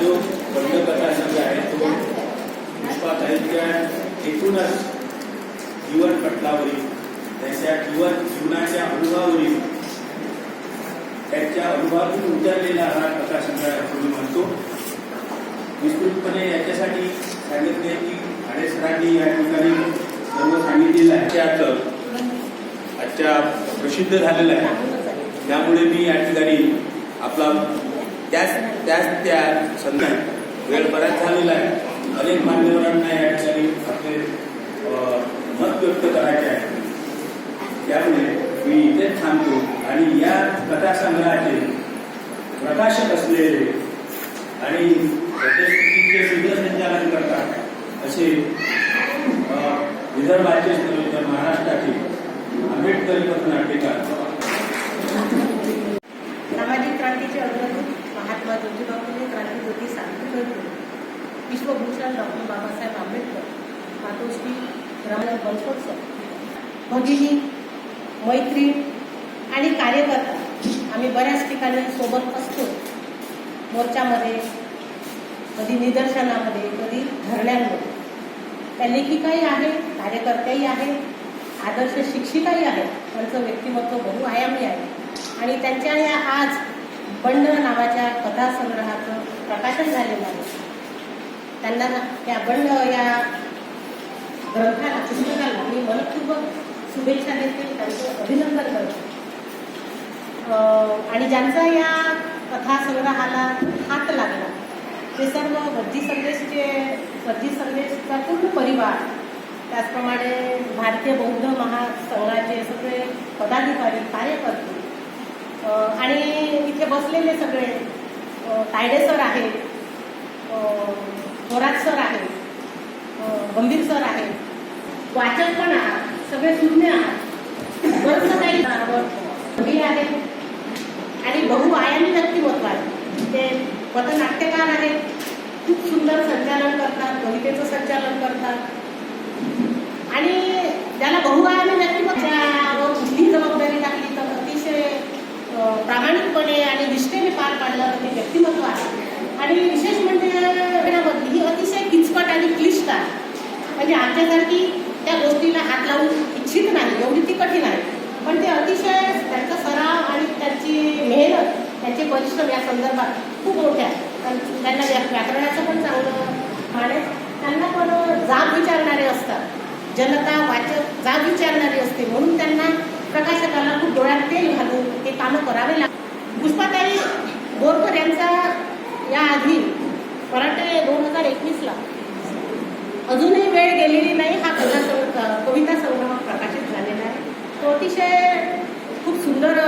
जो बंद प्रकाशक आहे तो पुष्पात आहे त्या एकूणच जीवन पटलावरील त्याच्या जीवन जीवनाच्या अनुभवावरील त्यांच्या अनुभवातून उतरलेला हा प्रकाशनराय तुम्ही म्हणतो. विस्तृतपणे याच्यासाठी सांगितले की खाडे सरांनी या ठिकाणी सर्व सांगितलेलं आहे. त्या आजच्या प्रसिद्ध झालेलं आहे. त्यामुळे मी या ठिकाणी आपला त्याच त्याच त्या संदर्भात वेळ बराच झालेला आहे. अनेक मान्यवरांना या ठिकाणी आपले मत व्यक्त करायचे आहे. त्यामुळे मी इथेच थांबतो आणि या कथासंग्रहाचे प्रकाशक असलेले आणि सद्यस्थितीचे सूत्रसंचालन करतात असे विदर्भाचे तर महाराष्ट्राचे आंबेडकरी नाट्यकार सामाजिक क्रांतीचे अग्रदूत महात्मा ज्योतिबा फुले क्रांतीज्योती सावित्रीबाई विश्वभूषण डॉक्टर बाबासाहेब आंबेडकर मातोश्री रमण वंशोत्सव भगिनी मैत्रीण आणि कार्यकर्ता आम्ही बऱ्याच ठिकाणी सोबत असतो. मोर्चामध्ये कधी निदर्शनामध्ये कधी धरण्यांमध्ये. त्या लेखिकाही आहे कार्यकर्त्याही आहे आदर्श शिक्षिकाही आहेत त्यांचं व्यक्तिमत्व बहुआयामी आहे. आणि त्यांच्या या आज बंड नावाच्या कथासंग्रहाचं प्रकाशन झालेलं आहे. त्यांना त्या बंड या ग्रंथाला पुस्तकाला मी मनपूर्वक शुभेच्छा देते त्यांचं अभिनंदन करते. आणि ज्यांचा या कथासंग्रहाला हात लागला ते सर्व गद्दी संदेशचे गद्दी संदेशचा पूर्ण परिवार त्याचप्रमाणे भारतीय बौद्ध महासंघाचे सगळे पदाधिकारी कार्यकर्ते आणि इथे बसलेले सगळे तायडे सर आहेत अ, थोरात सर आहेत गंभीर सर आहेत वाचक पण आहात सगळे शून्य आहात. बरंचसं काही कवी आहेत. आणि बहुआयामी व्यक्तिमत्व आहे ते पथनाट्यकार आहेत. खूप सुंदर संचालन करतात कवितेचं संचालन करतात. आणि ज्याला बहुआयामी व्यक्तिमत्वावर कुठली जबाबदारी टाकली तर अतिशय अ, प्रामाणिकपणे आणि निष्ठेने पार पाडलं ते व्यक्तिमत्व आहे आणि विशेष म्हणजे घटनामधली ही अतिशय किचकट आणि क्लिष्ट आहे. म्हणजे आमच्यासारखी त्या गोष्टीला हात लावू इच्छित नाही एवढी ती कठीण आहे. पण ते अतिशय त्यांचा सराव आणि त्यांची मेहनत त्यांचे परिश्रम या संदर्भात खूप मोठे आहेत त्यांना व्या- व्याकरणाचं पण चांगलं मान आहे. त्यांना पण जाब विचारणारे असतात. जनता वाचक जाब विचारणारी असते. म्हणून त्यांना प्रकाशकाला खूप डोळ्यात तेल घालून ते कामं करावे लागतात. पुष्पाताई बोरकर यांचा याआधी मराठे दोन हजार एकवीसला. अजूनही वेळ गेलेली नाही हा कथा संग्रह कविता संग्रह प्रकाशित झालेला आहे. तो अतिशय खूप सुंदर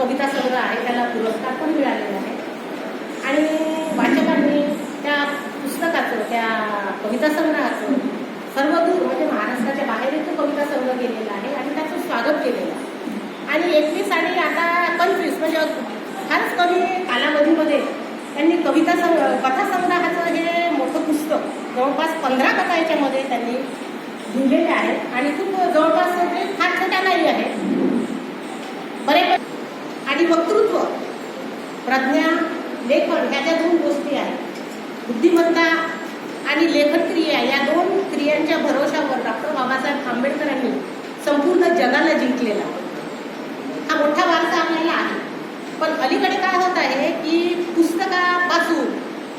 कविता संग्रह आहे त्याला पुरस्कार पण मिळालेला आहे. आणि वाचकांनी त्या पुस्तकाचं त्या कविता संग्रहाचं सर्वदूर म्हणजे महाराष्ट्राच्या बाहेरही तो कविता संग्रह केलेला आहे आणि त्याचं स्वागत केलेलं आहे. आणि एकवीस आणि आता पंचवीस म्हणजे फारच कमी कालावधीमध्ये त्यांनी कविता संग कथा संग्रहाचं हे मोठं पुस्तक जवळपास पंधरा कथा याच्यामध्ये त्यांनी लिहिलेले आहेत आणि खूप जवळपास ते फार छोट्यालाही नाही बरे आणि वक्तृत्व प्रज्ञा लेखन ह्या ज्या दोन गोष्टी आहेत बुद्धिमत्ता आणि लेखन क्रिया या दोन क्रियांच्या भरोशावर डॉक्टर बाबासाहेब आंबेडकरांनी संपूर्ण जगाला जिंकलेला. हा मोठा वारसा आपल्याला आहे. पण अलीकडे काय होत आहे की पुस्तकापासून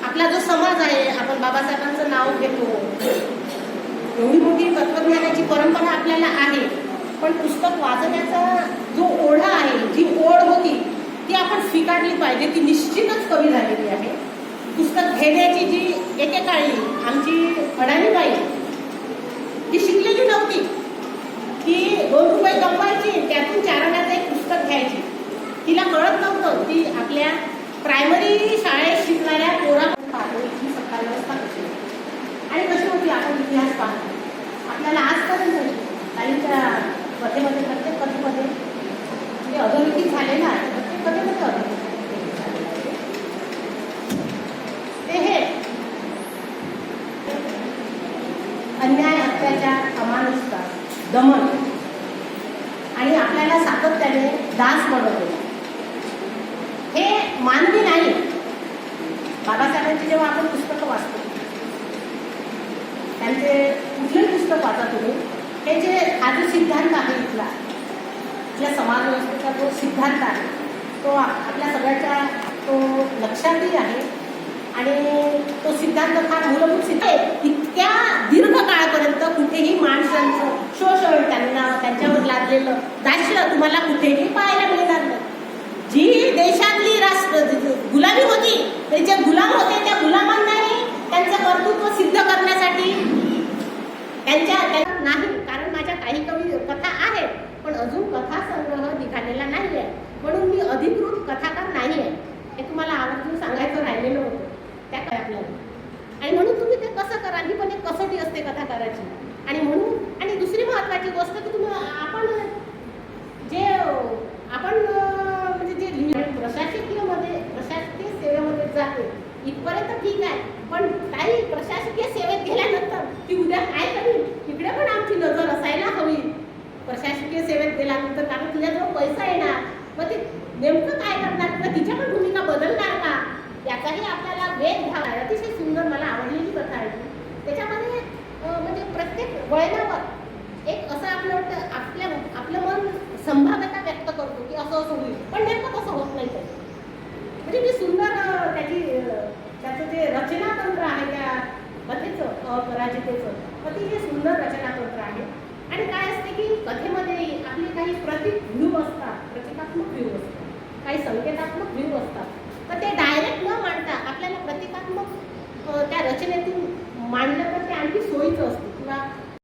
आपला जो समाज आहे आपण बाबासाहेबांचं नाव घेतो. एवढी मोठी तत्वज्ञानाची परंपरा आपल्याला आहे. पण पुस्तक वाचण्याचा जो ओढा आहे जी ओढ होती ती आपण स्वीकारली पाहिजे ती निश्चितच कमी झालेली आहे. पुस्तक घेण्याची जी एकेकाळी आमची अडाणीबाई ती शिकलेली नव्हती. ती दोन रुपये कमवायची त्यातून चार एक पुस्तक घ्यायची. तिला कळत नव्हतं ती आपल्या प्रायमरी शाळेत शिकणाऱ्या पोरा पाहतो इथली सकाळ व्यवस्था कशी आणि कशी होती आपण इतिहास पाहतो. आपल्याला आजपर्यंत कालीच्या कथेमध्ये प्रत्येक कथेमध्ये जे अधोरेखित झालेलं ना प्रत्येक कथेमध्ये अधोरेखित ते हे. अन्याय अत्याचार अमानुषता दमन आणि आपल्याला सातत्याने दास बनवलेला हे मानवी नाही बाबासाहेबांची जेव्हा आपण पुस्तकं वाचतो त्यांचे कुठलंही पुस्तक वाचा तुम्ही? हे जे हा जो सिद्धांत आहे इथला आपल्या समाज व्यवस्थेचा जो सिद्धांत आहे तो आपल्या सगळ्याच्या तो लक्षातही आहे. आणि तो सिद्धांत फार मूलभूत सिद्ध इतक्या दीर्घ काळापर्यंत कुठेही माणसांचं शोषण त्यांना त्यांच्यावर लादलेलं दाश्य तुम्हाला कुठेही पाहायला मिळत नाही जी देशातली राष्ट्र गुलामी होती ते जे गुलाम होते त्या गुलामांनाही त्यांचं कर्तृत्व सिद्ध करण्यासाठी त्यांच्या नाही कारण माझ्या काही कमी कथा आहेत पण अजून कथा संग्रह निघालेला नाही आहे म्हणून मी अधिकृत कथाकार नाही आहे हे तुम्हाला आवर्जून सांगायचं राहिलेलं होतं. त्या काय आपल्याला. आणि म्हणून तुम्ही ते कसं करा ही पण एक कसोटी असते कथाकाराची. आणि म्हणून आणि दुसरी महत्वाची गोष्ट की तुम्ही आपण जे आपण अं, म्हणजे जे लिहि- प्रशासकीयमध्ये प्रशासकीय सेवेमध्ये जाते इथपर्यंत ठीक आहे. पण काही प्रशासकीय सेवेत गेल्यानंतर ती उद्या काय करील इकडे पण आमची नजर असायला हवी. प्रशासकीय सेवेत गेल्यानंतर कारण तुझ्याजवळ पैसा येणार. मग ते नेमकं काय करणार? किंवा तिच्या पण भूमिका बदलणार का? याचाही आपल्याला वेग घ्यावा. आहे. अतिशय सुंदर मला आवडलेली कथा आहे त्याच्यामध्ये म्हणजे प्रत्येक वळणावर एक असं आपलं वाटतं आपल्या आपलं मन संभाव्यता व्यक्त करतो की असं असं होईल पण नेमकं तसं होत नाही ते म्हणजे मी सुंदर अं, त्याची अं, त्याचं जे रचनातंत्र आहे त्या कथेचं अपराजितेचं अतिशय सुंदर रचनातंत्र आहे आणि काय असते की कथेमध्ये आपले काही प्रतीक व्ह्यू असतात प्रतिकात्मक व्ह्यू असतात काही संकेतात्मक व्ह्यू असतात. तर ते डायरेक्ट न मांडता आपल्याला प्रतिकात्मक त्या रचनेतून मांडलं तर ते आणखी सोयीचं असतं. किंवा